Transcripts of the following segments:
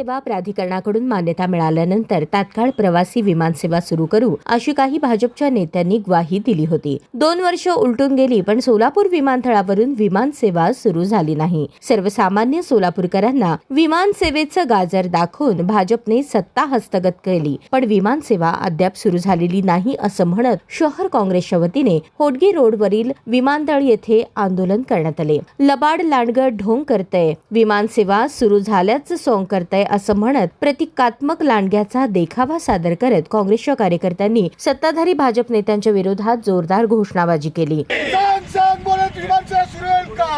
सेवा प्राधिकरणाकडून मान्यता मिळाल्यानंतर तात्काळ प्रवासी विमानसेवा सुरू करू अशी काही भाजपच्या नेत्यांनी ग्वाही दिली होती. दोन वर्ष उलटून गेली पण सोलापूर विमानतळावरून विमानसेवा सुरू झाली नाही. सर्वसामान्य सोलापूरकरांना विमानसेवेचं गाजर दाखवून भाजपने सत्ता हस्तगत केली पण विमानसेवा अद्याप सुरू झालेली नाही असं म्हणत शहर काँग्रेसच्या वतीने होडगी रोडवरील विमानतळ येथे आंदोलन करण्यात आले. लबाड लांडगड ढोंग करतय. विमानसेवा सुरू झाल्याचं सोंग करतय असं म्हणत प्रतिकात्मक लांडग्याचा देखावा सादर करत काँग्रेसच्या कार्यकर्त्यांनी सत्ताधारी भाजप नेत्यांच्या विरोधात जोरदार घोषणाबाजी केली. सांग सांग बोलत विमान सेवा सुरू होईल का?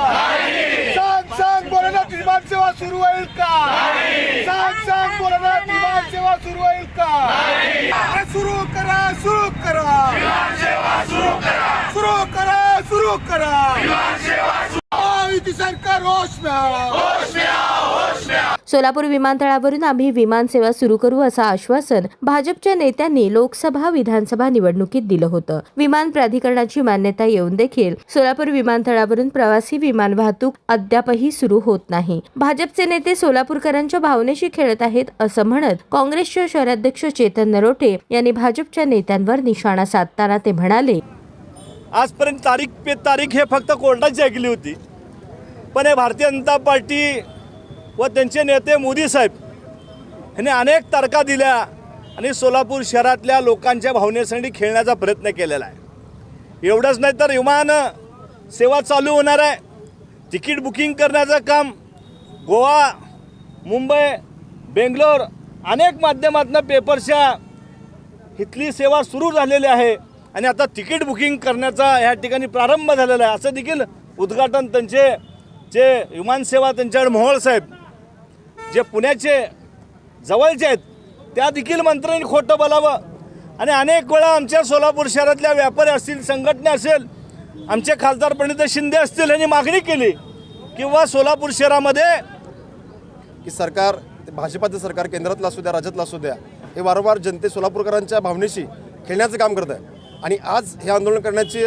सांग सांग बोलत करा सुरू करा. सुरू करा सुरू करा. महायुती सरकार होश में सोलापूर विमानतळावरून आम्ही विमानसेवा सुरू करू असं आश्वासन भाजपच्या नेत्यांनी लोकसभा विधानसभा निवडणुकीत दिलं होतं. विमान प्राधिकरणाची मान्यता येऊन देखील सोलापूर विमानतळावरून प्रवासी विमान वाहतूक अद्यापही सुरू होत नाही. भाजपचे नेते सोलापूरकरांच्या भावनेशी खेळत आहेत असं म्हणत काँग्रेसचे शहराध्यक्ष चेतन नरोटे यांनी भाजपच्या नेत्यांवर निशाणा साधताना ते म्हणाले आजपर्यंत तारीख पे तारीख हे फक्त कोर्टाची ऐकली होती. पण हे भारतीय जनता पार्टी व त्यांचे नेते मोदी साहेब. यांनी अनेक तारखा दिल्या आणि सोलापूर शहरातल्या लोकांच्या भावनेसाठी खेळण्याचा प्रयत्न केलेला आहे. एवढंच नाही तर विमान सेवा चालू होणार आहे. तिकीट बुकिंग करण्याचं काम गोवा मुंबई बेंगलोर अनेक माध्यमातून पेपरच्या इथली सेवा सुरू झालेली आहे आणि आता तिकीट बुकिंग करण्याचा या ठिकाणी प्रारंभ झालेला आहे. असं देखील उद्घाटन त्यांचे जे विमानसेवा त्यांच्याकडे मोहोळ साहेब जे पुण्याचे जवळचे आहेत त्या देखील मंत्र्यांनी खोटं बोलावं. आणि अनेक वेळा आमच्या सोलापूर शहरातल्या व्यापारी असतील संघटना असेल आमचे खासदार पंडित शिंदे असतील यांनी मागणी केली किंवा सोलापूर शहरामध्ये की सरकार ते भाजपाचं सरकार केंद्रातलं असू द्या राज्यातलं असू द्या हे वारंवार जनते सोलापूरकरांच्या भावनेशी खेळण्याचं काम करत आहे. आणि आज हे आंदोलन करण्याची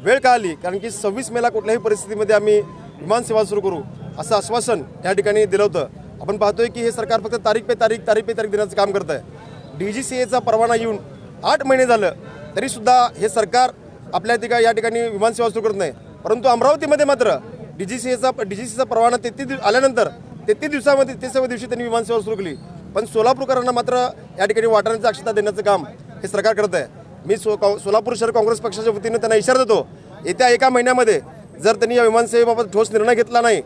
वेळ का आली? कारण की सव्वीस मेला कुठल्याही परिस्थितीमध्ये आम्ही विमानसेवा सुरू करू असं आश्वासन या ठिकाणी दिलं होतं. आपण पाहतोय की हे सरकार फक्त तारीख पे तारीख तारीख पे तारीख देण्याचं काम करत आहे डी जी सी एचा परवाना येऊन आठ महिने झालं तरीसुद्धा हे सरकार आपल्या ठिकाणी या ठिकाणी विमानसेवा सुरू करत नाही. परंतु अमरावतीमध्ये मात्र डी जी सी एचा डी जी सीचा परवाना तेहतीस दिव आल्यानंतर तेहतीस दिवसामध्ये तेसाव्या दिवशी त्यांनी विमानसेवा सुरू केली. पण सोलापूरकरांना मात्र या ठिकाणी वाटाण्याची अक्षता देण्याचं काम हे सरकार करत आहे. मी सो सोलापूर शहर काँग्रेस पक्षाच्या वतीनं त्यांना इशारा देतो येत्या एका महिन्यामध्ये जर त्यांनी या विमानसेवेबाबत ठोस निर्णय घेतला नाही